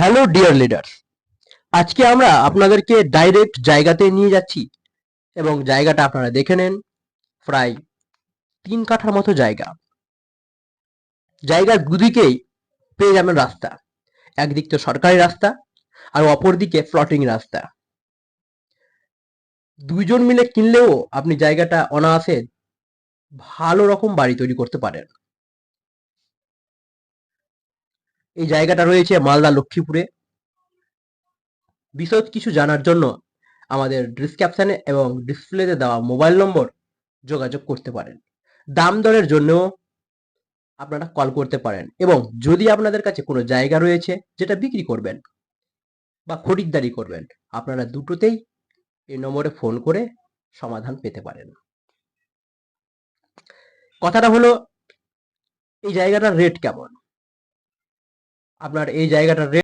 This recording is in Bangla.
হ্যালো ডিয়ার লিডার আজকে আমরা আপনাদেরকে ডাইরেক্ট জায়গাতে নিয়ে যাচ্ছি এবং জায়গাটা আপনারা দেখে নেন। প্রায় তিন কাঠার মতো জায়গা। জায়গার দুদিকেই পেয়ে যাবেন রাস্তা। একদিক তো সরকারি রাস্তা আর অপর দিকে প্লটিং রাস্তা। দুইজন মিলে কিনলেও আপনি জায়গাটা অনায়াসে ভালো রকম বাড়ি তৈরি করতে পারেন। এই জায়গাটা রয়েছে মালদা লক্ষ্মীপুরে। বিশদ কিছু জানার জন্য আমাদের ডিসক্রিপশনে এবং ডিসপ্লেতে দেওয়া মোবাইল নম্বর যোগাযোগ করতে পারেন। দাম দরের জন্যও আপনারা কল করতে পারেন এবং যদি আপনাদের কাছে কোনো জায়গা রয়েছে যেটা বিক্রি করবেন বা খরিদ্দারি করবেন, আপনারা দুটোতেই এই নম্বরে ফোন করে সমাধান পেতে পারেন। কথাটা হলো, এই জায়গাটার রেট কেমন? আপনার এই জায়গাটার